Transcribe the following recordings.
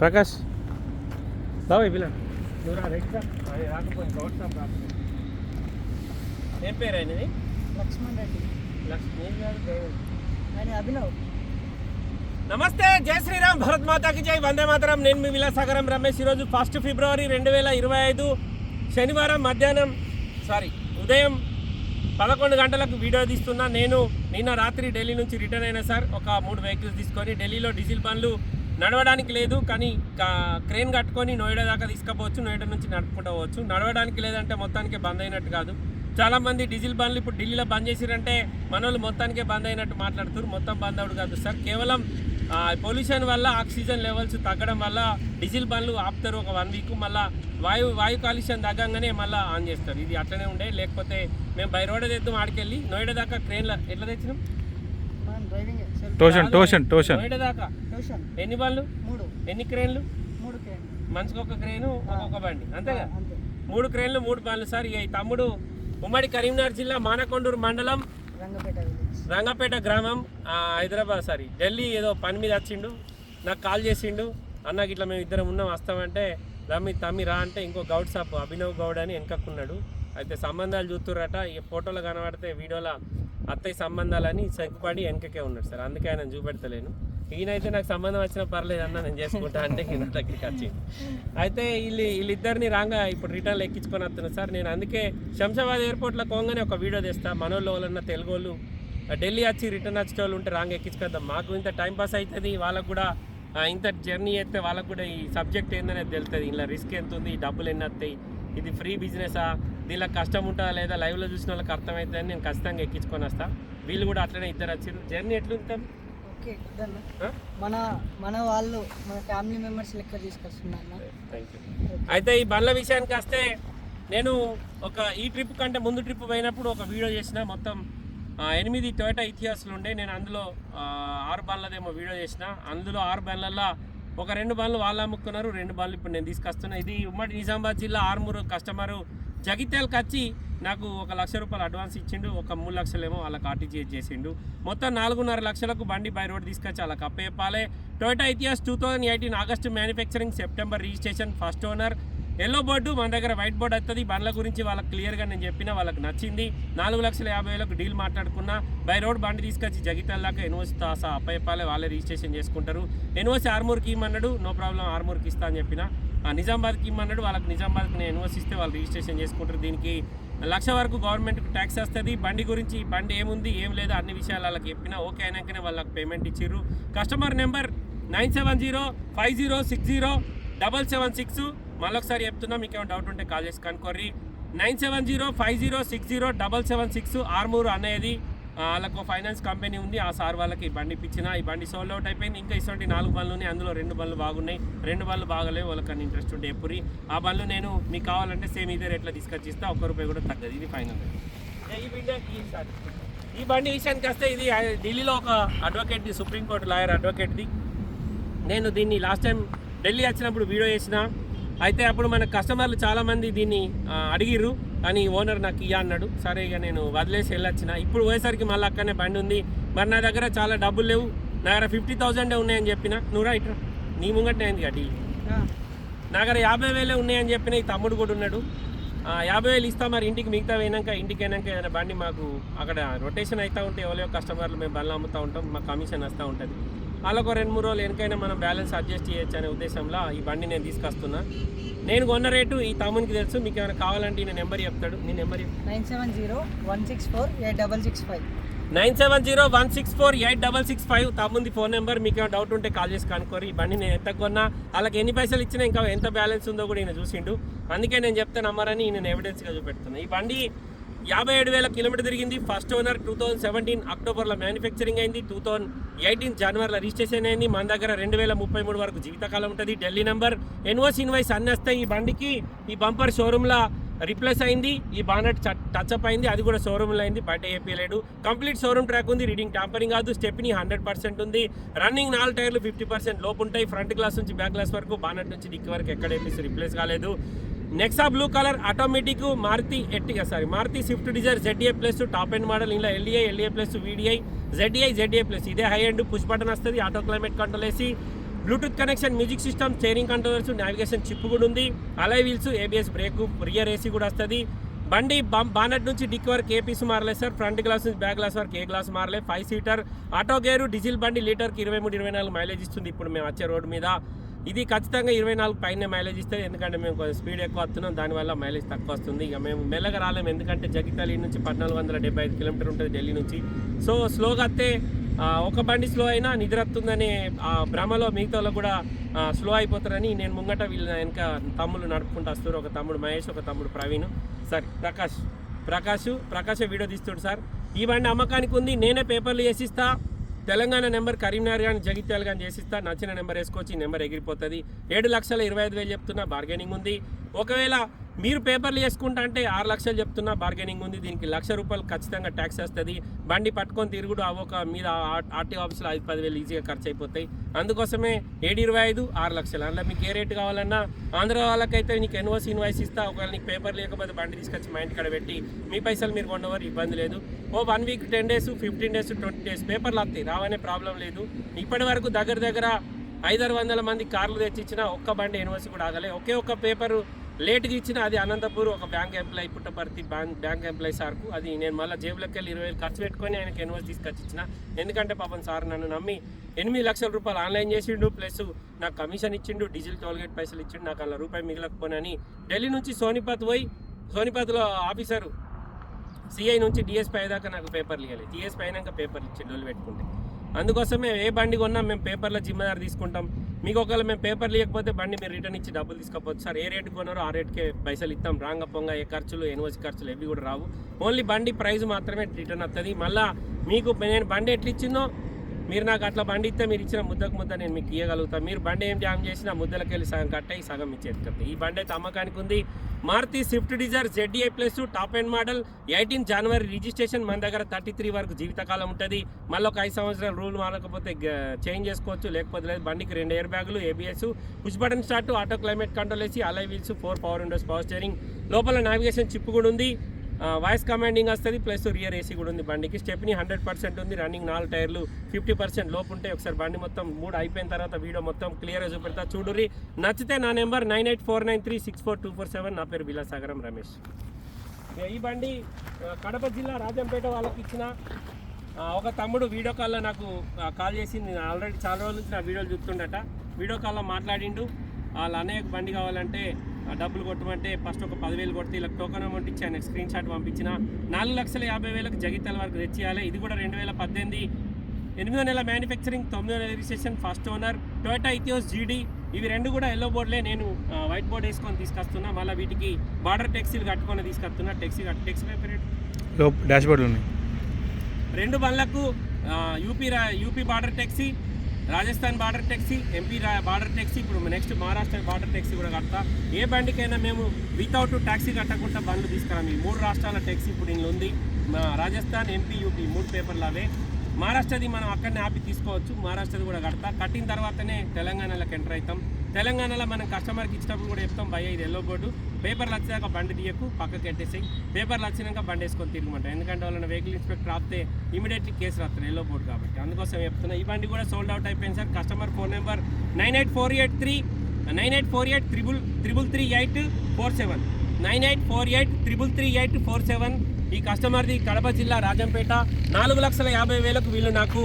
ప్రకాష్. బాబు పిల్ల. ఏం పేరు అయినది లక్ష్మణ్ రెడ్డి. అభినవ్. నమస్తే జై శ్రీరామ్ భరత్ మాతాకి జై వందే మాతరం. నేను మీ విలాసాగరం రమేష్. ఈరోజు ఫస్ట్ ఫిబ్రవరి రెండు వేల ఇరవై ఐదు శనివారం మధ్యాహ్నం సారీ ఉదయం పదకొండు గంటలకు వీడియో తీస్తున్నా. నేను నిన్న రాత్రి ఢిల్లీ నుంచి రిటర్న్ అయినా సార్. ఒక మూడు వెహికల్స్ తీసుకొని ఢిల్లీలో డీజిల్ బండ్లు నడవడానికి లేదు కానీ కా- క్రేన్ కట్టుకొని నోయిడా దాకా తీసుకుపోవచ్చు నోయిడా నుంచి నడుపుకుంటూ పోవచ్చు. నడవడానికి లేదంటే మొత్తానికి బంద్ అయినట్టు కాదు. చాలా మంది డీజిల్ బండ్లు ఇప్పుడు ఢిల్లీలో బంద్ చేసిరంటే మన వాళ్ళు మొత్తానికే బంద్ అయినట్టు మాట్లాడుతారు మొత్తం బంద్ అవుడు కాదు సార్. కేవలం పొల్యూషన్ వల్ల ఆక్సిజన్ లెవెల్స్ తగ్గడం వల్ల డీజిల్ బండ్లు ఆపుతారు ఒక వన్ వీక్. మళ్ళీ వాయు వాయు కాలుష్యం తగ్గంగానే మళ్ళీ ఆన్ చేస్తారు. ఇది అట్లనే ఉండే. లేకపోతే మేము బై రోడ్ తెద్దాం ఆడికెళ్ళి నోయిడా దాకా ట్రైన్లో ఎట్లా తెచ్చినాం? టోషన్ టోషన్ టోషన్ దాకా. ఎన్ని బండ్లు? మూడు. ఎన్ని క్రేన్లు? మనిషికి ఒక క్రేను ఒక్కొక్క బండి. అంతేగా అంతే. మూడు క్రేన్లు మూడు బండ్లు. సార్ ఇక ఈ తమ్ముడు ఉమ్మడి కరీంనగర్ జిల్లా మానకొండూరు మండలం రంగపేట గ్రామం ఆ, హైదరాబాద్ సారీ ఢిల్లీ ఏదో పని మీద వచ్చిండు. నాకు కాల్ చేసిండు. అన్నకి ఇట్లా మేము ఇద్దరం ఉన్నాం వస్తామంటే రమ్మి తమ్మి రా అంటే ఇంకో గౌడ్ సాప్ అభినవ్ గౌడ్ అని వెనకక్కున్నాడు అయితే సంబంధాలు చూస్తుర్రట. ఈ ఫోటోలో కనబడితే వీడియోలో అత్తయ్య సంబంధాలని సెగ్గుపడి వెనకకే ఉన్నాడు సార్. అందుకే ఆయన చూపెడతలేను. ఈయనైతే నాకు సంబంధం వచ్చినా పర్లేదు అన్న నేను చేసుకుంటా అంటే ఈయన దగ్గరికి వచ్చింది అయితే వీళ్ళు వీళ్ళిద్దరిని రాగా ఇప్పుడు రిటర్న్ ఎక్కించుకొని వస్తున్నాను సార్. నేను అందుకే శంషాబాద్ ఎయిర్పోర్ట్లో కోంగానే ఒక వీడియో తెస్తా. మనోళ్ళు వాళ్ళన్న తెలుగు వాళ్ళు ఢిల్లీ వచ్చి రిటర్న్ వచ్చే వాళ్ళు ఉంటే రాంగ్ ఎక్కించుకొద్దాం. మాకు ఇంత టైం పాస్ అవుతుంది వాళ్ళకు కూడా ఇంత జర్నీ చేస్తే వాళ్ళకు కూడా ఈ సబ్జెక్ట్ ఏందనేది తెలుస్తుంది. ఇలా రిస్క్ ఎంత ఉంది డబ్బులు ఎన్ని వస్తాయి ఇది ఫ్రీ బిజినెసా దీనిలో కష్టం ఉంటుందా లేదా లైవ్లో చూసిన వాళ్ళకి అర్థమవుతుందని నేను ఖచ్చితంగా ఎక్కించుకొని వస్తా. వీళ్ళు కూడా అట్లనే ఇద్దరు వచ్చారు జర్నీ ఎట్లుంటాం ఓకే మన మన వాళ్ళు మన ఫ్యామిలీ మెంబర్స్ లెక్క తీసుకొస్తున్నా అయితే ఈ బండ్ల విషయానికి వస్తే నేను ఒక ఈ ట్రిప్ కంటే ముందు ట్రిప్ పోయినప్పుడు ఒక వీడియో చేసిన మొత్తం ఎనిమిది టొయోటా ఇతిహాసాలు ఉండే. నేను అందులో ఆరు బండ్లదేమో వీడియో చేసిన. అందులో ఆరు బండ్లల్లో ఒక రెండు బండ్లు వాళ్ళు అమ్ముకున్నారు. రెండు బండ్లు ఇప్పుడు నేను తీసుకొస్తున్నా. ఇది ఉమ్మడి నిజామాబాద్ జిల్లా ఆరుమూరు కస్టమరు జగిత్యాలకు వచ్చి నాకు ఒక లక్ష రూపాయలు అడ్వాన్స్ ఇచ్చిండు ఒక మూడు లక్షలేమో వాళ్ళకి ఆర్టీజీఎస్ చేసిండు. మొత్తం నాలుగున్నర లక్షలకు బండి బై రోడ్ తీసుకొచ్చి వాళ్ళకి అప్పచెప్పాలి. Toyota Etios two thousand eighteen August manufacturing September registration first owner. Yellow board మన దగ్గర వైట్ బోర్డు వస్తుంది బండ్ల గురించి వాళ్ళకి క్లియర్గా నేను చెప్పిన వాళ్ళకి నచ్చింది. నాలుగు లక్షల యాభై వేలకు డీల్ మాట్లాడుకున్నా. బై రోడ్ బండి తీసుకొచ్చి జగిత్యాల దాకా ఎన్ఓసి తాసా అప్పయ్యపాలే వాళ్ళే రిజిస్ట్రేషన్ చేసుకుంటారు. ఎన్ఓసి ఆర్మూర్కి ఇమ్మన్నాడు. నో ప్రాబ్లం ఆర్మూర్కి ఇస్తా అని చెప్పిన. నిజామాబాద్కి ఇమ్మన్నాడు. వాళ్ళకి నిజామాబాద్కి నేను నివసిస్తే వాళ్ళు రిజిస్ట్రేషన్ చేసుకుంటారు. దీనికి లక్ష వరకు గవర్నమెంట్కి ట్యాక్స్ వస్తుంది. బండి గురించి బండి ఏముంది ఏం లేదు అన్ని విషయాలు వాళ్ళకి చెప్పినా ఓకే అయినాకనే వాళ్ళకి పేమెంట్ ఇచ్చిర్రు. Customer number nine seven zero five zero six zero double seven six. మళ్ళొకసారి చెప్తున్నా మీకు ఏమైనా డౌట్ ఉంటే కాల్ చేసి కనుక్కోర్రి. Nine seven zero five zero six zero double seven six Armoor అనేది వాళ్ళకు ఫైనాన్స్ కంపెనీ ఉంది. ఆ సార్ వాళ్ళకి ఈ బండి ఇప్పించిన ఈ బండి సోల్డ్ అవుట్ అయిపోయింది. ఇంకా ఇటువంటి నాలుగు బండ్లు ఉన్నాయి. అందులో రెండు బండ్లు బాగున్నాయి. రెండు బండ్లు బాగలేవు. వాళ్ళకన్నా ఇంట్రెస్ట్ ఉంటే ఎప్పుడు ఆ బండ్లు నేను మీకు కావాలంటే సేమ్ ఇదే రేట్లో తీసుకొచ్చి ఇస్తా ఒక్క రూపాయి కూడా తగ్గదు. ఇది ఫైనల్ ఈ బండి విషయానికి వస్తే ఇది ఢిల్లీలో ఒక అడ్వకేట్ది సుప్రీంకోర్టు లాయర్ అడ్వకేట్ది నేను దీన్ని లాస్ట్ టైం ఢిల్లీ వచ్చినప్పుడు వీడియో చేసిన. అయితే అప్పుడు మన కస్టమర్లు చాలామంది దీన్ని అడిగిర్రు. కానీ ఓనర్ నాకు ఇయ్య అన్నాడు. సరే ఇక నేను వదిలేసి వెళ్ళొచ్చిన. ఇప్పుడు పోయేసరికి మళ్ళీ అక్కడనే బండి ఉంది. మరి నా దగ్గర చాలా డబ్బులు లేవు. నా దగ్గర ఫిఫ్టీ థౌజండే ఉన్నాయని చెప్పిన. నువ్వురా ఇట్రా. నీ ముంగట్నే అయింది కదా డీల్ నా దగ్గర యాభై వేలే ఉన్నాయని చెప్పిన ఈ తమ్ముడు కూడా ఉన్నాడు. యాభై వేలు ఇస్తా మరి ఇంటికి మిగతా పోయినాక ఇంటికి అయినాక ఏదైనా బండి మాకు అక్కడ రొటేషన్ అవుతూ ఉంటే ఎవరో కస్టమర్లు మేము బండ్లు అమ్ముతూ ఉంటాం. మాకు కమిషన్ వస్తూ ఉంటుంది. వాళ్ళకు రెండు మూడు రోజులు వెనకైనా మనం బ్యాలెన్స్ అడ్జస్ట్ చేయొచ్చు అనే ఉద్దేశంలో ఈ బండి నేను తీసుకొస్తున్నా. నేను కొన్న రేటు ఈ తమ్మునికి తెలుసు మీకు ఏమైనా కావాలంటే నేను నెంబర్ చెప్తాడు. నీ number nine seven zero one six four eight double six five. Nine seven zero one six four eight double six five తమ్ముంది phone number. మీకు ఏమైనా డౌట్ ఉంటే కాల్ చేసి కనుక్కోరు. ఈ బండి నేను ఎంత కొన్నా వాళ్ళకి ఎన్ని పైసలు ఇచ్చినా ఇంకా ఎంత బ్యాలెన్స్ ఉందో కూడా ఈయన చూసిండు. అందుకే నేను చెప్తే నమ్మరని నేను ఎవిడెన్స్గా చూపెడుతున్నా. ఈ బండి యాభై ఏడు వేల కిలోమీటర్ తిరిగింది. First owner two thousand seventeen అక్టోబర్లో మ్యానుఫ్యాక్చరింగ్ అయింది. టూ థౌసండ్ ఎయిటీన్ జనవరిలో రిజిస్ట్రేషన్ అయింది. మన దగ్గర రెండు వేల ముప్పై మూడు వరకు జీవితకాలం ఉంటుంది. ఢిల్లీ నెంబర్ ఎన్ఓస్ ఇన్వాయిస్ అన్ని వస్తాయి ఈ బండికి ఈ బంపర్ షోరూమ్లో రిప్లేస్ అయింది. ఈ బానట్ టచ్ అప్ అయింది. అది కూడా షోరూమ్లో అయింది. బయట ఏపీలేడు కంప్లీట్ షోరూమ్ ట్రాక్ ఉంది. రీడింగ్ టాంపరింగ్ కాదు. స్టెప్ని హండ్రెడ్ పర్సెంట్ ఉంది. రన్నింగ్ నాలుగు టైర్లు ఫిఫ్టీ పర్సెంట్ లోపు ఉంటాయి. ఫ్రంట్ గ్లాస్ నుంచి బ్యాక్ గ్లాస్ వరకు బానట్ నుంచి డిక్కి వరకు ఎక్కడ ఏపీసీ రిప్లేస్ కాలేదు. Nexa blue colour automatic Maruti ఎట్టిగా sorry Maruti Swift Dzire ZA plus top end model ఇలా LEI LA plus VDI ZI ZA plus ఇదే హై ఎండ్ పుష్ బటన్ వస్తుంది ఆటో క్లైమేట్ కంట్రోల్ వేసి bluetooth connection music system steering controllers navigation chip కూడా ఉంది. Alloy wheels ABS brake rear AC కూడా వస్తుంది. బండి bonnet నుంచి డిక్ వరకు ఏ పీస్ మారలేదు సార్. ఫ్రంట్ గ్లాస్ నుంచి బ్యాక్ గ్లాస్ వరకు ఏ గ్లాస్ మారలేదు. Five seater auto gear diesel బండి లీటర్కి ఇరవై మూడు ఇరవై నాలుగు మైలేజ్ ఇస్తుంది. ఇప్పుడు మేము వచ్చే రోడ్డు మీద ఇది ఖచ్చితంగా ఇరవై నాలుగు పైన మైలేజ్ ఇస్తుంది. ఎందుకంటే మేము కొంచెం స్పీడ్ ఎక్కువ వస్తున్నాం. దానివల్ల మైలేజ్ తక్కువ వస్తుంది. ఇక మేము మెల్లగా రాలేము ఎందుకంటే జగితాలి నుంచి పద్నాలుగు వందల డెబ్బై ఐదు కిలోమీటర్ ఉంటుంది ఢిల్లీ నుంచి. సో స్లోగా వస్తే ఒక బండి స్లో అయినా నిద్ర వస్తుందనే ఆ భ్రమలో మిగతాలో కూడా స్లో అయిపోతారని నేను ముంగట వీళ్ళ వెనక తమ్ముళ్ళు నడుపుకుంటూ వస్తారు ఒక తమ్ముడు మహేష్ ఒక తమ్ముడు ప్రవీణ్. సార్ ప్రకాష్ ప్రకాష్ ప్రకాష్ వీడియో తీస్తుడు సార్. ఈ బండి అమ్మకానికి ఉంది. నేనే పేపర్లు వేసిస్తాను తెలంగాణ నెంబర్ కరీంనగర్ కానీ జగిత్యాల కానీ చేసిస్తా. నచ్చిన నెంబర్ వేసుకోవచ్చు. ఈ నెంబర్ ఎగిరిపోతుంది. ఏడు లక్షల ఇరవై ఐదు వేలు చెప్తున్నా బార్గెనింగ్ ఉంది. ఒకవేళ మీరు పేపర్లు చేసుకుంటా అంటే ఆరు లక్షలు చెప్తున్నా బార్గెనింగ్ ఉంది దీనికి లక్ష రూపాయలు ఖచ్చితంగా ట్యాక్స్ వస్తుంది. బండి పట్టుకొని తిరుగుడు ఒక మీద ఆర్టీ ఆఫీస్లో ఐదు పదివేలు ఈజీగా ఖర్చు అయిపోతాయి అందుకోసమే ఏడు ఇరవై ఐదు ఆరు లక్షలు. అందులో మీకు ఏ రేటు కావాలన్నా ఆంధ్ర వాళ్ళకైతే నీకు ఎన్ఓసి ఇన్వాయిస్ ఇస్తా. ఒకవేళ నీకు పేపర్ లేకపోతే బండి తీసుకొచ్చి మా ఇంటికాడ పెట్టి మీ పైసలు మీరు కొండవారు ఇబ్బంది లేదు. ఓ one week ten days fifteen days twenty days పేపర్లు వస్తాయి. రావనే ప్రాబ్లం లేదు. ఇప్పటి వరకు దగ్గర దగ్గర ఐదారు వందల మంది కార్లు తెచ్చిచ్చిన ఒక్క బండి యూనివర్సిటీ కూడా ఆగలే. ఒకే ఒక్క పేపరు లేట్గా ఇచ్చిన అది అనంతపూర్ ఒక bank employee Puttaparthi bank bank employee సార్కు అది నేను మళ్ళీ జేబులోకి వెళ్ళి ఇరవై వేలు ఖర్చు పెట్టుకొని ఆయనకి యూనివర్సిటీ తీసుకొచ్చి ఇచ్చిన ఎందుకంటే పాపం సార్ నన్ను నమ్మి ఎనిమిది లక్షల రూపాయలు ఆన్లైన్ చేసిండు ప్లస్ నాకు కమిషన్ ఇచ్చిండు డీజిల్ టోల్గేట్ పైసలు ఇచ్చిండు నాకు అలా రూపాయి మిగలకపోనని ఢిల్లీ నుంచి సోనిపత్ పోయి సోనిపత్లో ఆఫీసరు సిఐ నుంచి డిఎస్పీ అయ్యేదాకా నాకు పేపర్లు ఇవ్వాలి డిఎస్పీ అయినాక పేపర్లు ఇచ్చి డోలు అందుకోసం మేము ఏ బండి కొన్నా మేము పేపర్ల జిమ్మదారు తీసుకుంటాం. మీకు ఒకవేళ మేము పేపర్లు ఇవ్వకపోతే బండి మీరు రిటర్న్ ఇచ్చి డబ్బులు తీసుకోపోవచ్చు. సార్ ఏ రేటు కొన్నారో ఆ రేట్కే పైసలు ఇస్తాం. రాంగ పొంగ ఏ ఖర్చులు ఎన్ఓసి ఖర్చులు ఇవి కూడా రావు. ఓన్లీ బండి ప్రైస్ మాత్రమే రిటర్న్ వస్తుంది మళ్ళీ మీకు నేను బండి ఎట్లా ఇచ్చిందో మీరు నాకు అట్లా బండి ఇస్తే మీరు ఇచ్చిన ముద్దకు ముద్ద నేను మీకు ఇవ్వగలుగుతాను మీరు బండి ఏం జామ్ చేసినా ముద్దలకి వెళ్ళి సగం కట్టాయి సగం ఇచ్చేస్తుంది ఈ బండి అయితే అమ్మకానికి ఉంది. Maruti Swift Dzire ZDI plus top end model eighteen జనవరి రిజిస్ట్రేషన్ మన దగ్గర థర్టీ త్రీ వరకు జీవితకాలం ఉంటుంది. మళ్ళీ ఒక ఐదు సంవత్సరాలు రూల్ మారకపోతే చేంజ్ చేసుకోవచ్చు. లేకపోతే లేదు బండికి రెండు ఎయిర్ బ్యాగులు ABS push button start auto climate control వేసి alloy wheels four power windows power steering లోపల నావిగేషన్ చిప్ కూడా ఉంది. వాయిస్ కమాండింగ్ వస్తుంది ప్లస్ రియర్ ఏసీ కూడా ఉంది బండికి. స్టెప్ని హండ్రెడ్ పర్సెంట్ ఉంది రన్నింగ్ నాలుగు టైర్లు ఫిఫ్టీ పర్సెంట్ లోపు ఉంటే ఒకసారి బండి మొత్తం మూడు అయిపోయిన తర్వాత వీడియో మొత్తం క్లియర్గా చూపెడతా. చూడుర్రి నచ్చితే నా number nine eight four nine three six four two four seven. నా పేరు బిలాసాగరం రమేష్. ఈ బండి కడప జిల్లా రాజంపేట వాళ్ళకి ఇచ్చిన ఒక తమ్ముడు వీడియో కాల్లో నాకు కాల్ చేసి నేను ఆల్రెడీ చాలా రోజుల నుంచి నా వీడియోలు చూస్తుండట. వీడియో కాల్లో మాట్లాడిండు. వాళ్ళ అన్నయ్యకు బండి కావాలంటే డబ్బులు కొట్టమంటే ఫస్ట్ ఒక పదివేలు కొడితే ఇలా టోకన్ అమౌంట్ ఇచ్చి ఆయనకు స్క్రీన్ షాట్ పంపించిన. నాలుగు లక్షల యాభై వేలకు జగిత్యాల వరకు తెచ్చియాలి. ఇది కూడా రెండు వేల పద్దెనిమిది. ఎనిమిదో నెల మ్యానుఫ్యాక్చరింగ్ తొమ్మిదో నెల registration first owner Toyota Etios GD ఇవి రెండు కూడా ఎల్లో బోర్డులే నేను వైట్ బోర్డ్ వేసుకొని తీసుకొస్తున్నా. మళ్ళీ వీటికి బార్డర్ టెక్సీలు కట్టుకొని తీసుకొస్తున్నా. టెక్సీ టెక్సీ డాష్ ఉన్నాయి. రెండు బండ్లకు UP UP border taxi Rajasthan border taxi MP border taxi ఇప్పుడు నెక్స్ట్ మహారాష్ట్ర బార్డర్ ట్యాక్సీ కూడా కడతా. ఏ బండికైనా మేము వితౌట్ ట్యాక్సీ కట్టకుండా బండ్లు తీసుకురాం. ఈ మూడు రాష్ట్రాల ట్యాక్సీ ఇప్పుడు ఇందులో ఉంది. మా రాజస్థాన్ ఎంపీ యూపీ మూడు పేపర్లు అవే మహారాష్ట్రది మనం అక్కడనే ఆపి తీసుకోవచ్చు. మహారాష్ట్రది కూడా కడతా. కట్టిన తర్వాతనే తెలంగాణలోకి ఎంటర్ అవుతాం. తెలంగాణలో మనం కస్టమర్కి ఇచ్చినప్పుడు కూడా చెప్తాం భయ ఇది ఎల్లో బోర్డు పేపర్లు వచ్చాక బండి తీయకు పక్కకి ఎట్టేసాయి పేపర్లు వచ్చినాక బండి వేసుకొని తిరగమంటాం ఎందుకంటే వాళ్ళని వెహికల్ ఇన్స్పెక్టర్ ఆపితే ఇమీడియట్లీ కేసు రాస్తారు ఎల్లో బోర్డు కాబట్టి. అందుకోసం చెప్తున్నా ఈ బండి కూడా సోల్డ్ అవుట్ అయిపోయింది sir. Customer phone number nine eight four eight three nine eight four eight triple triple three eight four seven. Nine eight four eight triple three eight four seven ఈ కస్టమర్ది కడప జిల్లా రాజంపేట. నాలుగు లక్షల యాభై వేలకు వీళ్ళు నాకు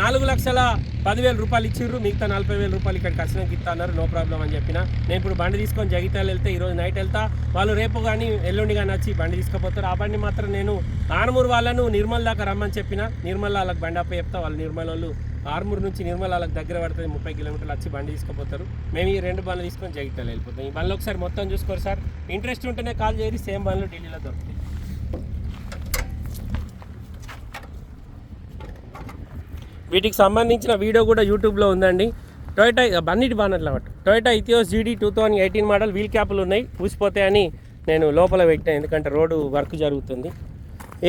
నాలుగు లక్షల పదివేల రూపాయలు ఇచ్చిర్రు. మిగతా నలభై వేల రూపాయలు ఇక్కడ కస్టమర్కి ఇస్తా అన్నారు. నో ప్రాబ్లం అని చెప్పిన. నేను ఇప్పుడు బండి తీసుకొని జగిత్యాలు వెళ్తే ఈరోజు నైట్ వెళ్తా. వాళ్ళు రేపు కానీ ఎల్లుండి కానీ వచ్చి బండి తీసుకుపోతారు. ఆ బండి మాత్రం నేను ఆర్మూర్ వాళ్ళను నిర్మల్ దాకా రమ్మని చెప్పిన. నిర్మల్ వాళ్ళకి బండి అప్ప చెప్తా. వాళ్ళు నిర్మల్ వాళ్ళు ఆర్మూర్ నుంచి నిర్మల్ వాళ్ళకి దగ్గర పడుతుంది. ముప్పై కిలోమీటర్లు వచ్చి బండి తీసుకుపోతారు. మేము ఈ రెండు బండ్లు తీసుకొని జగిత్యాలు వెళ్ళిపోతాం. ఈ బండ్లు ఒకసారి మొత్తం చూసుకోరు సార్. ఇంట్రెస్ట్ ఉంటేనే కాల్ చేయరు సేమ్ బండ్లు ఢిల్లీలో దొరుకుతాయి. వీటికి సంబంధించిన వీడియో కూడా యూట్యూబ్లో ఉందండి. టొయోటా అన్నిటి బాగున్నట్లు అన్నమాట. Toyota Etios GD two thousand eighteen model wheel క్యాప్లు ఉన్నాయి. ఊసిపోతాయని నేను లోపల పెట్టాను ఎందుకంటే రోడ్డు వర్క్ జరుగుతుంది.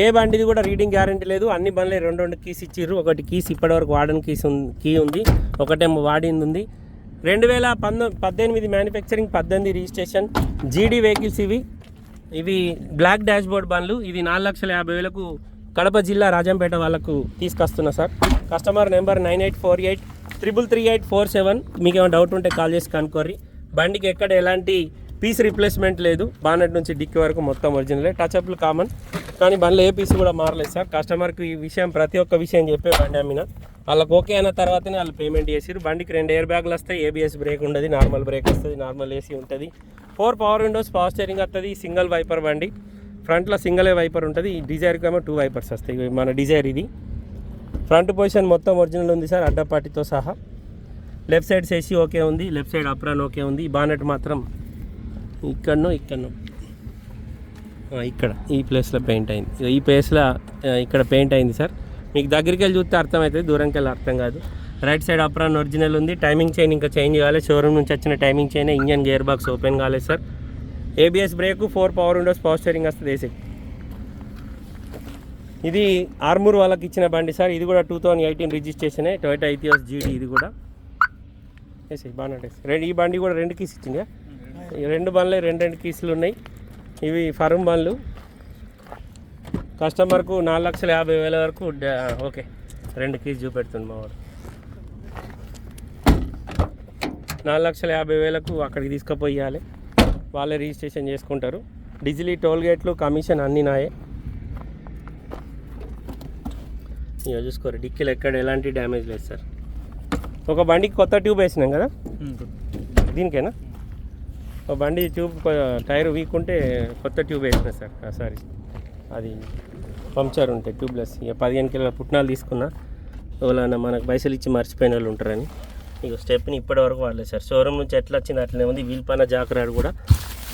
ఏ బండిది కూడా రీడింగ్ గ్యారంటీ లేదు. అన్ని బండ్లే రెండు రెండు కీస్ ఇచ్చిర్రు. ఒకటి కీస్ ఇప్పటివరకు వాడని కీస్ ఉంది కీ ఉంది. ఒకటేమో వాడింది ఉంది. రెండు వేల పంతొ పద్దెనిమిది మ్యానుఫ్యాక్చరింగ్ పద్దెనిమిది రిజిస్ట్రేషన్ జీడీ వెహికల్స్ ఇవి. ఇవి బ్లాక్ డాష్బోర్డ్ బండ్లు. ఇది నాలుగు లక్షల యాభై వేలకు కడప జిల్లా రాజంపేట వాళ్ళకు తీసుకొస్తున్నా sir. Customer number nine eight four eight triple three eight four seven. మీకు ఏమైనా డౌట్ ఉంటే కాల్ చేసి కనుక్కోర్రి. బండికి ఎక్కడ ఎలాంటి పీస్ రిప్లేస్మెంట్ లేదు. బానెట్ నుంచి డిక్కి వరకు మొత్తం ఒరిజినలే. టచ్అప్లు కామన్ కానీ బండ్లో ఏ పీస్ కూడా మారలేదు సార్. కస్టమర్కి ఈ విషయం ప్రతి ఒక్క విషయం చెప్పే బండి అమ్మిన. వాళ్ళకి ఓకే అయిన తర్వాతనే వాళ్ళు పేమెంట్ చేసారు బండికి రెండు ఎయిర్ బ్యాగులు వస్తాయి. ఏబిఎస్ బ్రేక్ ఉండదు. నార్మల్ బ్రేక్ వస్తుంది. నార్మల్ ఏసీ ఉంటుంది. Four power windows power steering వస్తుంది సింగిల్ వైపర్ బండి. ఫ్రంట్లో సింగలే వైపర్ ఉంటుంది ఈ డిజైర్కి టూ వైపర్స్ వస్తాయి. మన డిజైర్ ఇది. ఫ్రంట్ పొజిషన్ మొత్తం ఒరిజినల్ ఉంది సార్ అడ్డపాటితో సహా. లెఫ్ట్ సైడ్ సేసి ఓకే ఉంది లెఫ్ట్ సైడ్ అప్రాన్ ఓకే ఉంది. బానెట్ మాత్రం ఇక్కడనో ఇక్కడనో. ఇక్కడ ఈ ప్లేస్లో పెయింట్ అయింది. ఈ ప్లేస్లో ఇక్కడ పెయింట్ అయింది సార్. మీకు దగ్గరికి వెళ్ళి చూస్తే అర్థమవుతుంది దూరంకి వెళ్ళి అర్థం కాదు. రైట్ సైడ్ అప్రాన్ ఒరిజినల్ ఉంది. టైమింగ్ చైన్ ఇంకా చేంజ్ కాలేదు షోరూమ్ నుంచి వచ్చిన timing chain engine gear box open కాలేదు sir. ABS brake four power windows power steering వస్తుంది ఏసీ ఇది ఆర్మూర్ వాళ్ళకి ఇచ్చిన బండి సార్. ఇది కూడా టూ థౌజండ్ ఎయిటీన్ రిజిస్ట్రేషనే టొయోటా ఐటీఎస్ జీడీ ఇది కూడా. వేసి బాగానే రెండు ఈ బండి కూడా రెండు కీస్ ఇచ్చింది రెండు బండ్లే రెండు రెండు కీసులు ఉన్నాయి. ఇవి ఫరం బండ్లు. కస్టమర్కు నాలుగు లక్షల యాభై వేల వరకు ఓకే. రెండు కీస్ చూపెడుతుంది మా వాడు. నాలుగు లక్షల యాభై వేలకు అక్కడికి తీసుకుపోయాలి వాళ్ళే రిజిస్ట్రేషన్ చేసుకుంటారు. డిజిలీ టోల్ గేట్లు కమిషన్ అన్నీ నాయే. ఇక చూసుకోరు డిక్కీలు ఎక్కడ ఎలాంటి డ్యామేజ్ లేదు సార్. ఒక బండికి కొత్త ట్యూబ్ వేసినాం కదా? దీనికేనా? ఒక బండి ట్యూబ్ టైర్ వీక్ ఉంటే కొత్త ట్యూబ్ వేసిన సార్ సారీ అది పంక్చర్ ఉంటాయి ట్యూబ్లెస్. ఇక పదిహేను కిలోల పుట్నాలు తీసుకున్నా. ఎవరైనా మనకు పైసలు ఇచ్చి మర్చిపోయిన వాళ్ళు ఉంటారని. ఇక స్టెప్ని ఇప్పటివరకు వాడలేదు సార్. షోరూమ్ నుంచి ఎట్లా వచ్చింది అట్లనే ఉంది. వీల్ పైన జాకరాడు కూడా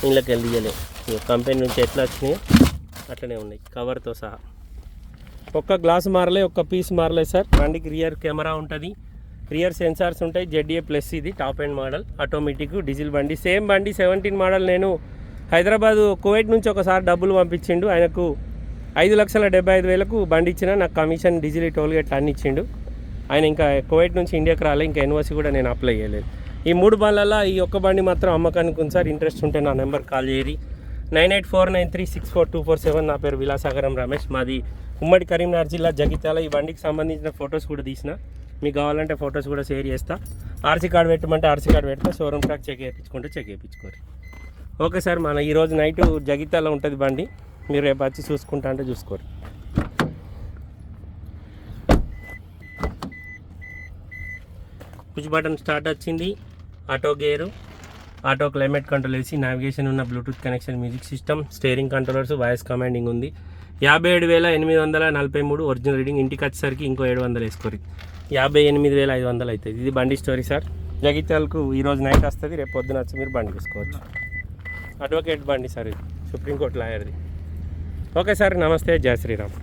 దీనిలోకి వెళ్ళి తీయలేదు. కంపెనీ నుంచి ఎట్లా వచ్చినాయో అట్లనే ఉన్నాయి. కవర్తో సహా. ఒక్క గ్లాస్ మారలే ఒక్క పీస్ మారలే సార్. బండికి రియర్ కెమెరా ఉంటుంది. రియర్ సెన్సార్స్ ఉంటాయి. జెడ్ఏ ప్లస్ ఇది top end model. Automatic diesel బండి. సేమ్ బండి సెవెంటీన్ మోడల్ నేను హైదరాబాద్ కువైట్ నుంచి ఒకసారి డబ్బులు పంపించిండు. ఆయనకు ఐదు లక్షల డెబ్బై ఐదు వేలకు బండి ఇచ్చిన నాకు కమిషన్ డీజిల్ టోల్గేట్ అన్ని ఇచ్చిండు. ఆయన ఇంకా కువైట్ నుంచి ఇండియాకి రాలే. ఇంకా ఎన్ఓసి కూడా నేను అప్లై చేయలేదు. ఈ మూడు బండ్లలో ఈ ఒక్క బండి మాత్రం అమ్మకానికి ఉంది సార్. ఇంట్రెస్ట్ ఉంటే నా number call చేయరి nine eight four nine three six four two four seven నా పేరు విలాసాగరం రమేష్. మాది ఉమ్మడి కరీంనగర్ జిల్లా జగిత్యాల. ఈ బండికి సంబంధించిన ఫొటోస్ కూడా తీసిన. మీకు కావాలంటే ఫొటోస్ కూడా షేర్ చేస్తా. ఆర్సీ కార్డు పెట్టమంటే ఆర్సీ కార్డు పెడితే. షోరూమ్ ట్రాక్ చెక్ చేయించుకుంటే చెక్ చేయించుకోరు. ఓకే సార్ మన ఈరోజు నైట్ జగిత్యాల ఉంటుంది బండి. మీరు రేపు వచ్చి చూసుకుంటా అంటే చూసుకోరు. పుష్ బటన్ స్టార్ట్ వచ్చింది. Auto gear auto climate control వేసి నావిగేషన్ ఉన్న bluetooth connection music system steering controllers voice commanding ఉంది. యాభై ఏడు వేల ఎనిమిది వందల నలభై మూడు ఒరిజినల్ రీడింగ్ ఇంటికి వచ్చేసరికి ఇంకో ఏడు వందలు వేసుకోరు. యాభై ఎనిమిది వేల ఐదు వందలు అవుతుంది ఇది బండి స్టోరీ సార్. జగిత్యాలకు ఈరోజు నైట్ వస్తుంది రేపు పొద్దున వచ్చి మీరు బండి తీసుకోవచ్చు. అడ్వకేట్ బండి సార్ ఇది. సుప్రీంకోర్టు లాయర్ది ఓకే సార్ నమస్తే. జయ శ్రీరామ్.